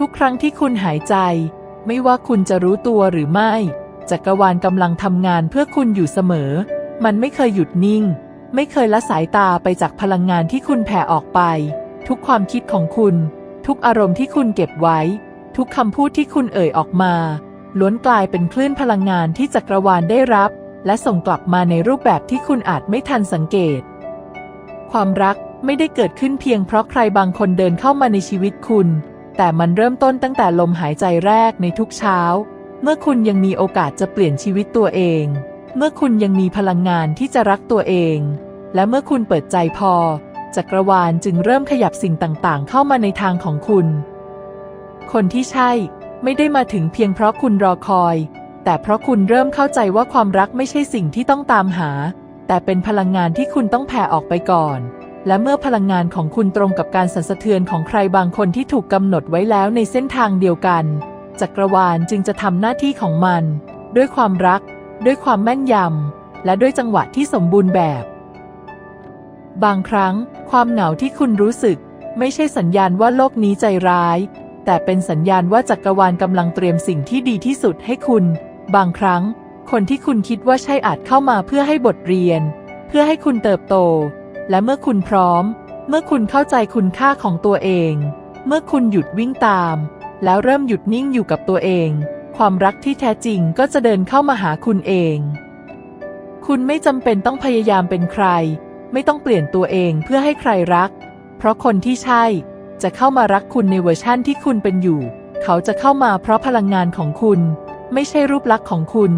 ทุกครั้งที่คุณหายใจ ไม่ว่าคุณจะรู้ตัวหรือไม่จักรวาลกำลังทำงานเพื่อคุณอยู่เสมอ มันไม่เคยหยุดนิ่ง ไม่เคยละสายตาไปจากพลังงานที่คุณแผ่ออกไป ทุกความคิดของคุณ ทุกอารมณ์ที่คุณเก็บไว้ ทุกคำพูดที่คุณเอ่ยออกมาล้วนกลายเป็นคลื่นพลังงานที่จักรวาลได้รับ และส่งกลับมาในรูปแบบที่คุณอาจไม่ทันสังเกต ความรักไม่ได้เกิดขึ้นเพียงเพราะใครบางคนเดินเข้ามาในชีวิตคุณ แต่มันเริ่มต้นตั้งแต่ลมหายใจแรกในทุกเช้า เมื่อคุณยังมีโอกาสจะเปลี่ยนชีวิตตัวเอง เมื่อคุณยังมีพลังงานที่จะรักตัวเอง และเมื่อคุณเปิดใจพอ จักรวาลจึงเริ่มขยับสิ่งต่างๆ เข้ามาในทางของคุณ คนที่ใช่ไม่ได้มาถึงเพียงเพราะคุณรอคอย แต่เพราะคุณเริ่มเข้าใจว่าความรักไม่ใช่สิ่งที่ต้องตามหา แต่เป็นพลังงานที่คุณต้องแผ่ออกไปก่อน และเมื่อพลังงานของคุณตรงกับการสั่นสะเทือนของใครบางคนที่ถูกกำหนดไว้แล้วในเส้นทางเดียวกัน จักรวาลจึงจะทำหน้าที่ของมัน ด้วยความรัก ด้วยความแม่นยำ และด้วยจังหวะที่สมบูรณ์แบบ บางครั้ง ความเหงาที่คุณรู้สึก ไม่ใช่สัญญาณว่าโลกนี้ใจร้าย แต่เป็นสัญญาณว่าจักรวาลกำลังเตรียมสิ่งที่ดีที่สุดให้คุณ บางครั้ง คนที่คุณคิดว่าใช่อาจเข้ามาเพื่อให้บทเรียน เพื่อให้คุณเติบโต และเมื่อคุณพร้อม เมื่อคุณเข้าใจคุณค่าของตัวเอง เมื่อคุณหยุดวิ่งตาม แล้วเริ่มหยุดนิ่งอยู่กับตัวเอง ความรักที่แท้จริงก็จะเดินเข้ามาหาคุณเอง คุณไม่จำเป็นต้องพยายามเป็นใคร ไม่ต้องเปลี่ยนตัวเองเพื่อให้ใครรัก เพราะคนที่ใช่จะเข้ามารักคุณในเวอร์ชั่นที่คุณเป็นอยู่ เขาจะเข้ามาเพราะพลังงานของคุณ ไม่ใช่รูปลักษณ์ของคุณ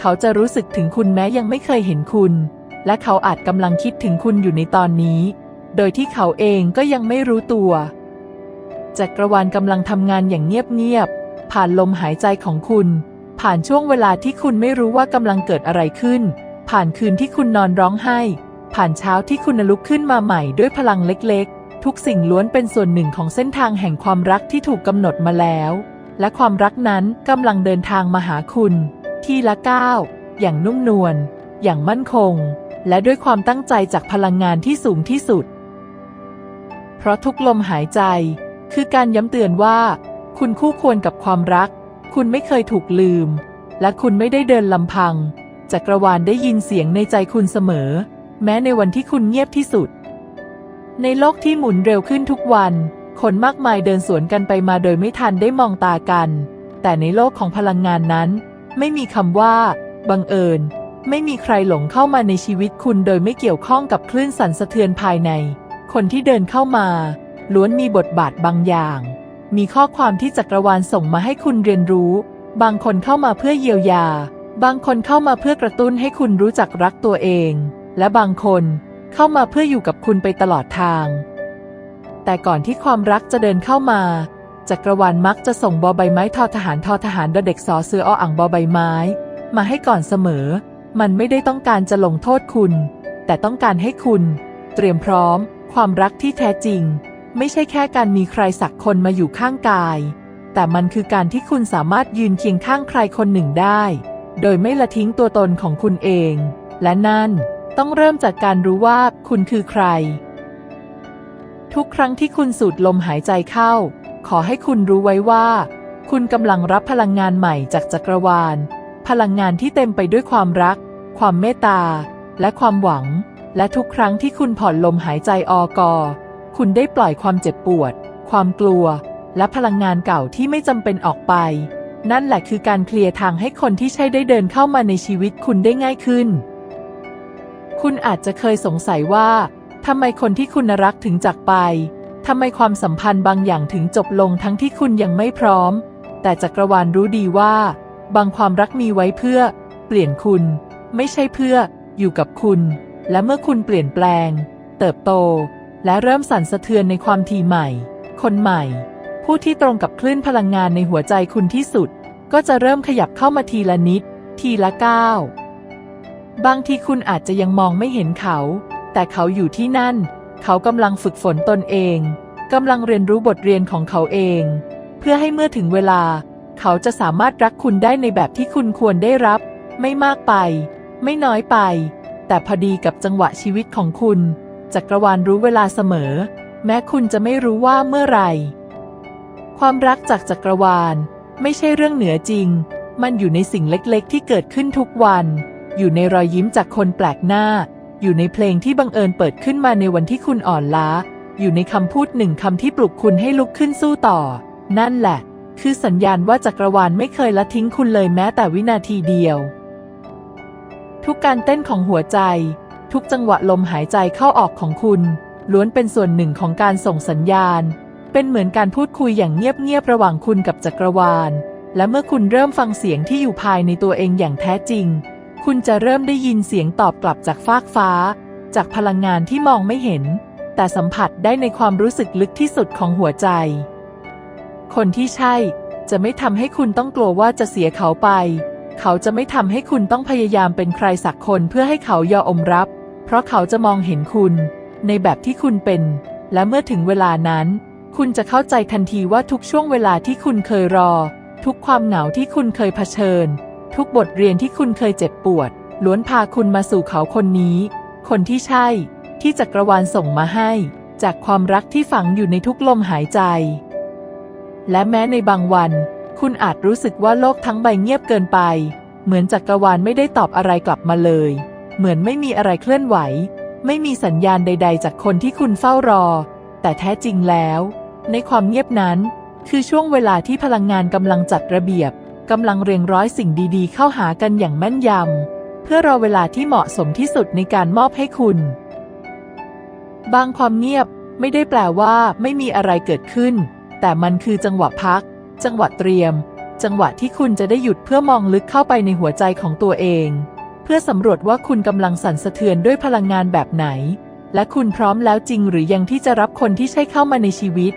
เขาจะรู้สึกถึงคุณแม้ยังไม่เคยเห็นคุณ และเขาอาจกำลังคิดถึงคุณอยู่ในตอนนี้ โดยที่เขาเองก็ยังไม่รู้ตัว จักรวาลกำลังทำงานอย่างเงียบๆ ผ่านลมหายใจของคุณ ผ่านช่วงเวลาที่คุณไม่รู้ว่ากำลังเกิดอะไรขึ้น ผ่านคืนที่คุณนอนร้องไห้ ผ่านเช้าที่คุณลุกขึ้นมาใหม่ด้วยพลังเล็กๆ ทุกสิ่งล้วนเป็นส่วนหนึ่งของเส้นทางแห่งความรักที่ถูกกำหนดมาแล้ว และความรักนั้นกำลังเดินทางมาหาคุณ ทีละก้าวอย่างนุ่มนวลอย่างมั่นคง และด้วยความตั้งใจจากพลังงานที่สูงที่สุด เพราะทุกลมหายใจ คือการย้ำเตือนว่า คุณคู่ควรกับความรัก คุณไม่เคยถูกลืม และคุณไม่ได้เดินลำพัง จักรวาลได้ยินเสียงในใจคุณเสมอ แม้ในวันที่คุณเงียบที่สุด ในโลกที่หมุนเร็วขึ้นทุกวัน คนมากมายเดินสวนกันไปมาโดยไม่ทันได้มองตากัน แต่ในโลกของพลังงานนั้น ไม่มีคำว่า บังเอิญ ไม่มีใครหลงเข้ามาในชีวิตคุณโดยไม่เกี่ยวข้องกับคลื่นสั่นสะเทือนภายใน คนที่เดินเข้ามา ล้วนมีบทบาทบางอย่าง มีข้อความที่จักรวาลส่งมาให้คุณเรียนรู้ บางคนเข้ามาเพื่อเยียวยา บางคนเข้ามาเพื่อกระตุ้นให้คุณรู้จักรักตัวเอง และบางคนเข้ามาเพื่ออยู่กับคุณไปตลอดทาง แต่ก่อนที่ความรักจะเดินเข้ามา จักรวาลมักจะส่งบอใบไม้ทอทหารทอทหารดเด็กสอเสือออ่างบอใบไม้ มาให้ก่อนเสมอ มันไม่ได้ต้องการจะลงโทษคุณ แต่ต้องการให้คุณ เตรียมพร้อม ความรักที่แท้จริง ไม่ใช่แค่การมีใครสักคนมาอยู่ข้างกาย แต่มันคือการที่คุณสามารถยืนเคียงข้างใครคนหนึ่งได้ โดยไม่ละทิ้งตัวตนของคุณเอง และนั่นต้องเริ่มจากการรู้ว่าคุณคือใคร ทุกครั้งที่คุณสูดลมหายใจเข้า ขอให้คุณรู้ไว้ว่า คุณกำลังรับพลังงานใหม่จากจักรวาล พลังงานที่เต็มไปด้วยความรัก ความเมตตา และความหวัง และทุกครั้งที่คุณผ่อนลมหายใจออกอคุณได้ปล่อยความเจ็บปวด ความกลัว และพลังงานเก่าที่ไม่จำเป็นออกไป นั่นแหละคือการเคลียร์ทางให้คนที่ใช่ได้เดินเข้ามาในชีวิตคุณได้ง่ายขึ้น คุณอาจจะเคยสงสัยว่าทำไมคนที่คุณรักถึงจากไปทำไมความสัมพันธ์บางอย่างถึงจบลงทั้งที่คุณยังไม่พร้อม แต่จักรวาลรู้ดีว่า บางความรักมีไว้เพื่อ เปลี่ยนคุณ ไม่ใช่เพื่อ อยู่กับคุณ และเมื่อคุณเปลี่ยนแปลง เติบโต และเริ่มสั่นสะเทือนในความทีใหม่ คนใหม่ ผู้ที่ตรงกับคลื่นพลังงานในหัวใจคุณที่สุด ก็จะเริ่มขยับเข้ามาทีละนิด ทีละก้าวบางทีคุณอาจจะยังมองไม่เห็นเขา แต่เขาอยู่ที่นั่น เขากำลังฝึกฝนตนเองกำลังเรียนรู้บทเรียนของเขาเอง เพื่อให้เมื่อถึงเวลา เขาจะสามารถรักคุณได้ในแบบที่คุณควรได้รับ ไม่มากไป ไม่น้อยไป แต่พอดีกับจังหวะชีวิตของคุณ จักรวาลรู้เวลาเสมอ แม้คุณจะไม่รู้ว่าเมื่อไหร่คความรักจากจักรวาล ไม่ใช่เรื่องเหนือจริง มันอยู่ในสิ่งเล็กๆ ที่เกิดขึ้นทุกวัน อยู่ในรอยยิ้มจากคนแปลกหน้า อยู่ในเพลงที่บังเอิญเปิดขึ้นมาในวันที่คุณอ่อนล้า อยู่ในคำพูดหนึ่งคำที่ปลุกคุณให้ลุกขึ้นสู้ต่อ นั่นแหละ คือสัญญาณว่าจักรวาลไม่เคยละทิ้งคุณเลยแม้แต่วินาทีเดียว ทุกการเต้นของหัวใจ ทุกจังหวะลมหายใจเข้าออกของคุณ ล้วนเป็นส่วนหนึ่งของการส่งสัญญาณ เป็นเหมือนการพูดคุยอย่างเงียบๆระหว่างคุณกับจักรวาล และเมื่อคุณเริ่มฟังเสียงที่อยู่ภายในตัวเองอย่างแท้จริง คุณจะเริ่มได้ยินเสียงตอบกลับจากฟากฟ้า จากพลังงานที่มองไม่เห็น แต่สัมผัสได้ในความรู้สึกลึกที่สุดของหัวใจ คนที่ใช่ จะไม่ทำให้คุณต้องกลัวว่าจะเสียเขาไป เขาจะไม่ทำให้คุณต้องพยายามเป็นใครสักคนเพื่อให้เขายอมรับ เพราะเขาจะมองเห็นคุณ ในแบบที่คุณเป็น และเมื่อถึงเวลานั้น คุณจะเข้าใจทันทีว่าทุกช่วงเวลาที่คุณเคยรอ ทุกความเหงาที่คุณเคยเผชิญ ทุกบทเรียนที่คุณเคยเจ็บปวด ล้วนพาคุณมาสู่เขาคนนี้ คนที่ใช่ ที่จักรวาลส่งมาให้ จากความรักที่ฝังอยู่ในทุกลมหายใจ และแม้ในบางวัน คุณอาจรู้สึกว่าโลกทั้งใบเงียบเกินไป เหมือนจักรวาลไม่ได้ตอบอะไรกลับมาเลย เหมือนไม่มีอะไรเคลื่อนไหว ไม่มีสัญญาณใด ๆ จากคนที่คุณเฝ้ารอ แต่แท้จริงแล้ว ในความเงียบนั้น คือช่วงเวลาที่พลังงานกำลังจัดระเบียบกำลังเรียงร้อยสิ่งดีๆ เข้าหากันอย่างแม่นยำ เพื่อรอเวลาที่เหมาะสมที่สุดในการมอบให้คุณ บางความเงียบไม่ได้แปลว่าไม่มีอะไรเกิดขึ้น แต่มันคือจังหวะพัก จังหวะเตรียม จังหวะที่คุณจะได้หยุดเพื่อมองลึกเข้าไปในหัวใจของตัวเอง เพื่อสำรวจว่าคุณกำลังสั่นสะเทือนด้วยพลังงานแบบไหน และคุณพร้อมแล้วจริงหรือยังที่จะรับคนที่ใช่เข้ามาในชีวิต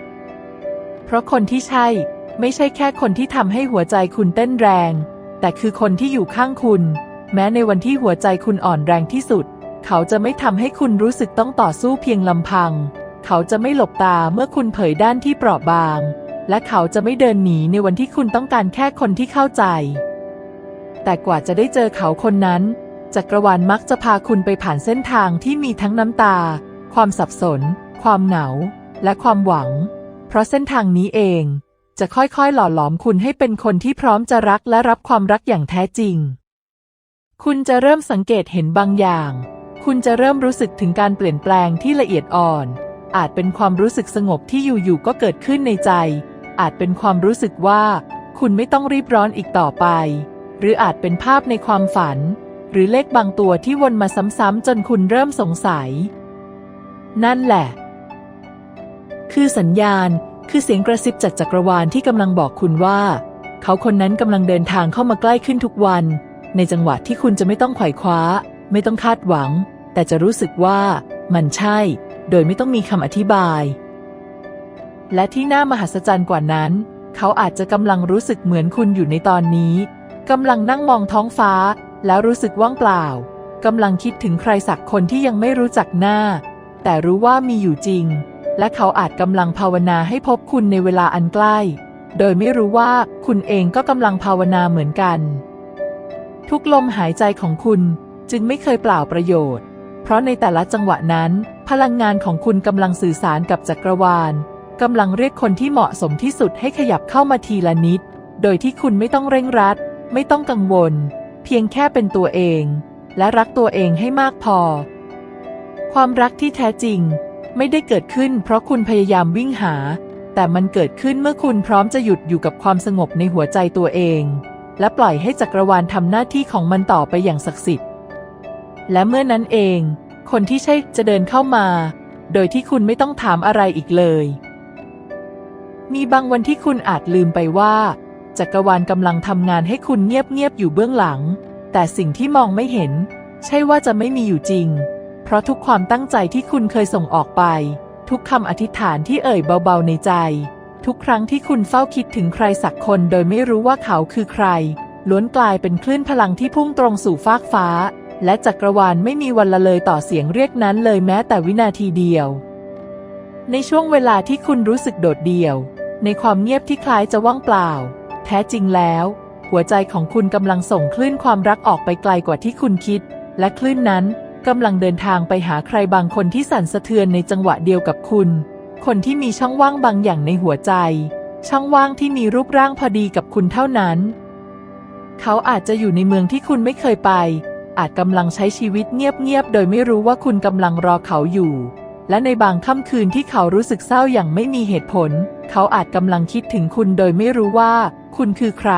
เพราะคนที่ใช่ ไม่ใช่แค่คนที่ทำให้หัวใจคุณเต้นแรง แต่คือคนที่อยู่ข้างคุณ แม้ในวันที่หัวใจคุณอ่อนแรงที่สุด เขาจะไม่ทำให้คุณรู้สึกต้องต่อสู้เพียงลำพัง เขาจะไม่หลบตาเมื่อคุณเผยด้านที่เปราะบาง และเขาจะไม่เดินหนีในวันที่คุณต้องการแค่คนที่เข้าใจ แต่กว่าจะได้เจอเขาคนนั้น จักรวาลมักจะพาคุณไปผ่านเส้นทางที่มีทั้งน้ำตา ความสับสน ความเหงา และความหวัง เพราะเส้นทางนี้เอง จะค่อยๆ หล่อหลอมคุณให้เป็นคนที่พร้อมจะรักและรับความรักอย่างแท้จริง คุณจะเริ่มสังเกตเห็นบางอย่าง คุณจะเริ่มรู้สึกถึงการเปลี่ยนแปลงที่ละเอียดอ่อน อาจเป็นความรู้สึกสงบที่อยู่ๆก็เกิดขึ้นในใจ อาจเป็นความรู้สึกว่า คุณไม่ต้องรีบร้อนอีกต่อไป หรืออาจเป็นภาพในความฝัน หรือเลขบางตัวที่วนมาซ้ำๆจนคุณเริ่มสงสัย นั่นแหละ คือสัญญาณคือเสียงกระซิบจากจักรวาลที่กำลังบอกคุณว่า เขาคนนั้นกำลังเดินทางเข้ามาใกล้ขึ้นทุกวัน ในจังหวะที่คุณจะไม่ต้องไขว่คว้า ไม่ต้องคาดหวัง แต่จะรู้สึกว่ามันใช่ โดยไม่ต้องมีคำอธิบาย และที่น่ามหัศจรรย์กว่านั้น เขาอาจจะกำลังรู้สึกเหมือนคุณอยู่ในตอนนี้กำลังนั่งมองท้องฟ้า แล้วรู้สึกว่างเปล่ากำลังคิดถึงใครสักคนที่ยังไม่รู้จักหน้า แต่รู้ว่ามีอยู่จริง และเขาอาจกำลังภาวนาให้พบคุณในเวลาอันใกล้ โดยไม่รู้ว่าคุณเองก็กำลังภาวนาเหมือนกัน ทุกลมหายใจของคุณจึงไม่เคยเปล่าประโยชน์ เพราะในแต่ละจังหวะนั้น พลังงานของคุณกำลังสื่อสารกับจักรวาลกำลังเรียกคนที่เหมาะสมที่สุดให้ขยับเข้ามาทีละนิด โดยที่คุณไม่ต้องเร่งรัด ไม่ต้องกังวล เพียงแค่เป็นตัวเอง และรักตัวเองให้มากพอ ความรักที่แท้จริง ไม่ได้เกิดขึ้น เพราะคุณพยายามวิ่งหา แต่มันเกิดขึ้นเมื่อคุณพร้อมจะหยุดอยู่กับความสงบในหัวใจตัวเอง และปล่อยให้จักรวาลทำหน้าที่ของมันต่อไปอย่างศักดิ์สิทธิ์ และเมื่อนั้นเอง คนที่ใช่จะเดินเข้ามา โดยที่คุณไม่ต้องถามอะไรอีกเลย มีบางวันที่คุณอาจลืมไปว่าจักรวาลกำลังทำงานให้คุณเงียบๆอยู่เบื้องหลัง แต่สิ่งที่มองไม่เห็น ใช่ว่าจะไม่มีอยู่จริง เพราะทุกความตั้งใจที่คุณเคยส่งออกไป ทุกคำอธิษฐานที่เอ่ยเบาๆในใจ ทุกครั้งที่คุณเฝ้าคิดถึงใครสักคนโดยไม่รู้ว่าเขาคือใคร ล้วนกลายเป็นคลื่นพลังที่พุ่งตรงสู่ฟากฟ้า และจักรวาลไม่มีวันละเลยต่อเสียงเรียกนั้นเลยแม้แต่วินาทีเดียว ในช่วงเวลาที่คุณรู้สึกโดดเดี่ยว ในความเงียบที่คล้ายจะว่างเปล่า แท้จริงแล้ว หัวใจของคุณกำลังส่งคลื่นความรักออกไปไกลกว่าที่คุณคิด และคลื่นนั้นกำลังเดินทางไปหาใครบางคนที่สั่นสะเทือนในจังหวะเดียวกับคุณ คนที่มีช่องว่างบางอย่างในหัวใจ ช่องว่างที่มีรูปร่างพอดีกับคุณเท่านั้น เขาอาจจะอยู่ในเมืองที่คุณไม่เคยไป อาจกำลังใช้ชีวิตเงียบๆ โดยไม่รู้ว่าคุณกำลังรอเขาอยู่ และในบางค่ำคืนที่เขารู้สึกเศร้าอย่างไม่มีเหตุผล เขาอาจกำลังคิดถึงคุณโดยไม่รู้ว่า คุณคือใคร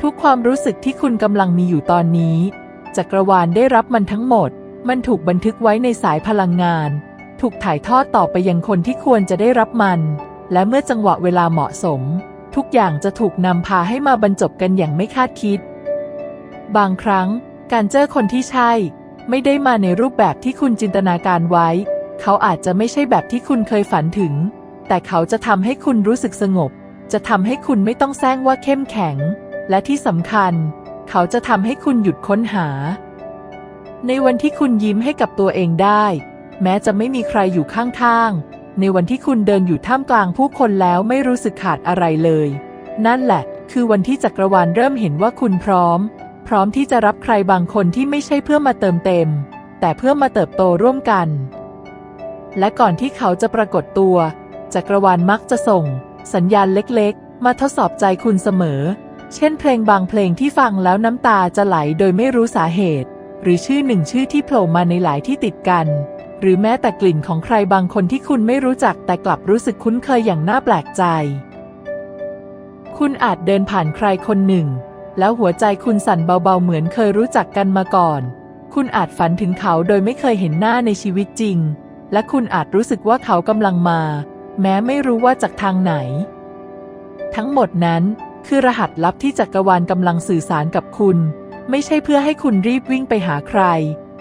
ทุกความรู้สึกที่คุณกำลังมีอยู่ตอนนี้ จักรวาลได้รับมันทั้งหมด มันถูกบันทึกไว้ในสายพลังงาน ถูกถ่ายทอดต่อไปยังคนที่ควรจะได้รับมัน และเมื่อจังหวะเวลาเหมาะสม ทุกอย่างจะถูกนำพาให้มาบรรจบกันอย่างไม่คาดคิด บางครั้ง การเจอคนที่ใช่ ไม่ได้มาในรูปแบบที่คุณจินตนาการไว้ เขาอาจจะไม่ใช่แบบที่คุณเคยฝันถึง แต่เขาจะทำให้คุณรู้สึกสงบ จะทำให้คุณไม่ต้องแซงว่าเข้มแข็ง และที่สำคัญ เขาจะทำให้คุณหยุดค้นหา ในวันที่คุณยิ้มให้กับตัวเองได้ แม้จะไม่มีใครอยู่ข้างๆ ในวันที่คุณเดินอยู่ท่ามกลางผู้คนแล้วไม่รู้สึกขาดอะไรเลย นั่นแหละ คือวันที่จักรวาลเริ่มเห็นว่าคุณพร้อม พร้อมที่จะรับใครบางคนที่ไม่ใช่เพื่อมาเติมเต็ม แต่เพื่อมาเติบโตร่วมกัน และก่อนที่เขาจะปรากฏตัว จักรวาลมักจะส่ง สัญญาณเล็กๆ มาทดสอบใจคุณเสมอ เช่นเพลงบางเพลงที่ฟังแล้วน้ำตาจะไหลโดยไม่รู้สาเหตุ หรือชื่อหนึ่งชื่อที่โผล่มาในหลายที่ติดกัน หรือแม้แต่กลิ่นของใครบางคนที่คุณไม่รู้จักแต่กลับรู้สึกคุ้นเคยอย่างน่าแปลกใจ คุณอาจเดินผ่านใครคนหนึ่ง แล้วหัวใจคุณสั่นเบาๆเหมือนเคยรู้จักกันมาก่อน คุณอาจฝันถึงเขาโดยไม่เคยเห็นหน้าในชีวิตจริง และคุณอาจรู้สึกว่าเขากำลังมา แม้ไม่รู้ว่าจากทางไหน ทั้งหมดนั้นคือรหัสลับที่จักรวาลกำลังสื่อสารกับคุณ ไม่ใช่เพื่อให้คุณรีบวิ่งไปหาใคร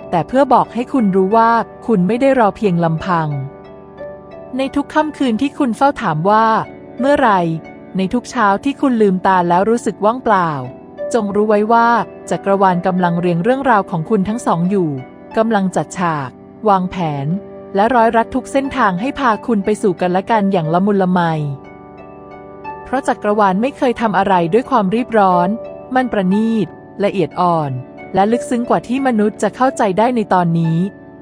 แต่เพื่อบอกให้คุณรู้ว่าคุณไม่ได้รอเพียงลำพัง ในทุกค่ำคืนที่คุณเฝ้าถามว่า เมื่อไร ในทุกเช้าที่คุณลืมตาแล้วรู้สึกว่างเปล่า จงรู้ไว้ว่าจักรวาลกำลังเรียงเรื่องราวของคุณทั้งสองอยู่กำลังจัดฉาก วางแผน และร้อยรัดทุกเส้นทางให้พาคุณไปสู่กันและกันอย่างละมุนละไม เพราะจักรวาลไม่เคยทำอะไรด้วยความรีบร้อน มันประณีต ละเอียดอ่อน และลึกซึ้งกว่าที่มนุษย์จะเข้าใจได้ในตอนนี้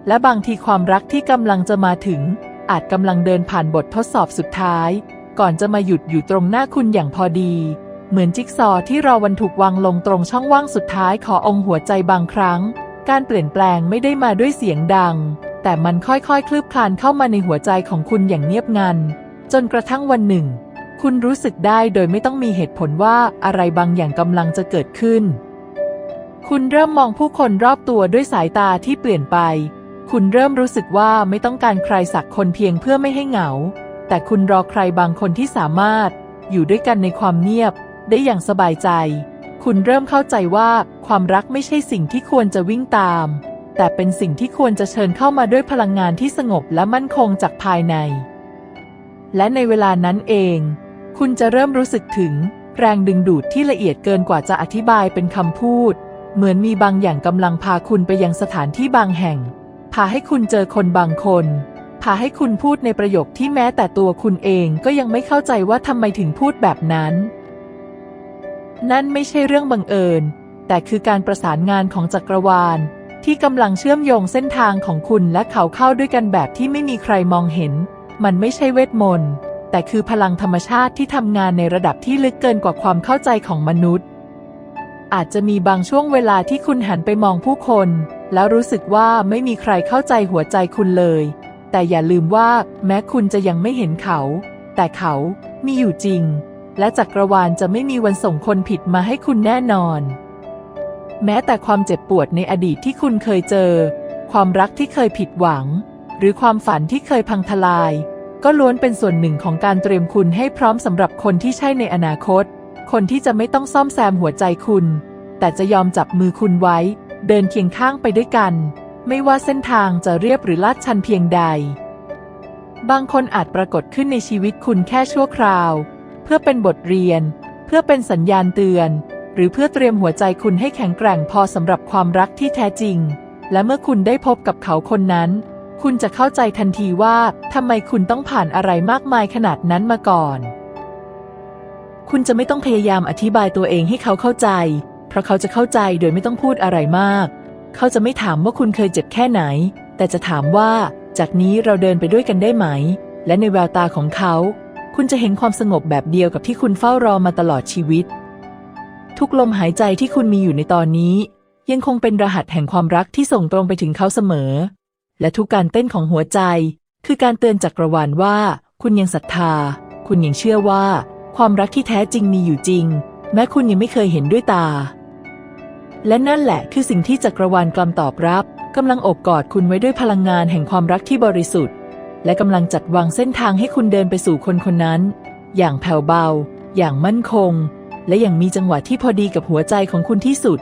และบางทีความรักที่กำลังจะมาถึง อาจกำลังเดินผ่านบททดสอบสุดท้าย ก่อนจะมาหยุดอยู่ตรงหน้าคุณอย่างพอดี เหมือนจิ๊กซอว์ที่รอวันถูกวางลงตรงช่องว่างสุดท้ายขอองค์หัวใจบางครั้ง การเปลี่ยนแปลงไม่ได้มาด้วยเสียงดัง แต่มันค่อยๆ คลืบคลานเข้ามาในหัวใจของคุณอย่างเงียบงัน จนกระทั่งวันหนึ่ง คุณรู้สึกได้โดยไม่ต้องมีเหตุผลว่าอะไรบางอย่างกำลังจะเกิดขึ้น คุณเริ่มมองผู้คนรอบตัวด้วยสายตาที่เปลี่ยนไป คุณเริ่มรู้สึกว่าไม่ต้องการใครสักคนเพียงเพื่อไม่ให้เหงา แต่คุณรอใครบางคนที่สามารถ อยู่ด้วยกันในความเงียบ ได้อย่างสบายใจ คุณเริ่มเข้าใจว่าความรักไม่ใช่สิ่งที่ควรจะวิ่งตาม แต่เป็นสิ่งที่ควรจะเชิญเข้ามาด้วยพลังงานที่สงบและมั่นคงจากภายใน และในเวลานั้นเอง คุณจะเริ่มรู้สึกถึงแรงดึงดูดที่ละเอียดเกินกว่าจะอธิบายเป็นคำพูด เหมือนมีบางอย่างกำลังพาคุณไปยังสถานที่บางแห่ง พาให้คุณเจอคนบางคนพาให้คุณพูดในประโยคที่แม้แต่ตัวคุณเองก็ยังไม่เข้าใจว่าทำไมถึงพูดแบบนั้น นั่นไม่ใช่เรื่องบังเอิญ แต่คือการประสานงานของจักรวาล ที่กำลังเชื่อมโยงเส้นทางของคุณและเขาเข้าด้วยกันแบบที่ไม่มีใครมองเห็น มันไม่ใช่เวทมนต์ แต่คือพลังธรรมชาติที่ทำงานในระดับที่ลึกเกินกว่าความเข้าใจของมนุษย์ อาจจะมีบางช่วงเวลาที่คุณหันไปมองผู้คน แล้วรู้สึกว่าไม่มีใครเข้าใจหัวใจคุณเลย แต่อย่าลืมว่าแม้คุณจะยังไม่เห็นเขา แต่เขามีอยู่จริง และจักรวาลจะไม่มีวันส่งคนผิดมาให้คุณแน่นอน แม้แต่ความเจ็บปวดในอดีตที่คุณเคยเจอ ความรักที่เคยผิดหวัง หรือความฝันที่เคยพังทลาย ก็ล้วนเป็นส่วนหนึ่งของการเตรียมคุณให้พร้อมสำหรับคนที่ใช่ในอนาคต คนที่จะไม่ต้องซ่อมแซมหัวใจคุณ แต่จะยอมจับมือคุณไว้ เดินเคียงข้างไปด้วยกัน ไม่ว่าเส้นทางจะเรียบหรือลาดชันเพียงใด บางคนอาจปรากฏขึ้นในชีวิตคุณแค่ชั่วคราว เพื่อเป็นบทเรียน เพื่อเป็นสัญญาณเตือน หรือเพื่อเตรียมหัวใจคุณให้แข็งแกร่งพอสำหรับความรักที่แท้จริง และเมื่อคุณได้พบกับเขาคนนั้น คุณจะเข้าใจทันทีว่าทำไมคุณต้องผ่านอะไรมากมายขนาดนั้นมาก่อน คุณจะไม่ต้องพยายามอธิบายตัวเองให้เขาเข้าใจ เพราะเขาจะเข้าใจโดยไม่ต้องพูดอะไรมาก เขาจะไม่ถามว่าคุณเคยเจ็บแค่ไหน แต่จะถามว่า จากนี้เราเดินไปด้วยกันได้ไหม และในแววตาของเขา คุณจะเห็นความสงบแบบเดียวกับที่คุณเฝ้ารอมาตลอดชีวิต ทุกลมหายใจที่คุณมีอยู่ในตอนนี้ ยังคงเป็นรหัสแห่งความรักที่ส่งตรงไปถึงเขาเสมอ และทุกการเต้นของหัวใจ คือการเตือนจักรวาลว่า คุณยังศรัทธา คุณยังเชื่อว่า ความรักที่แท้จริงมีอยู่จริง แม้คุณยังไม่เคยเห็นด้วยตา และนั่นแหละคือสิ่งที่จักรวาลกำตอบรับกำลังโอบกอดคุณไว้ด้วยพลังงานแห่งความรักที่บริสุทธิ์ และกำลังจัดวางเส้นทางให้คุณเดินไปสู่คนคนนั้น อย่างแผ่วเบา อย่างมั่นคง และอย่างมีจังหวะที่พอดีกับหัวใจของคุณที่สุด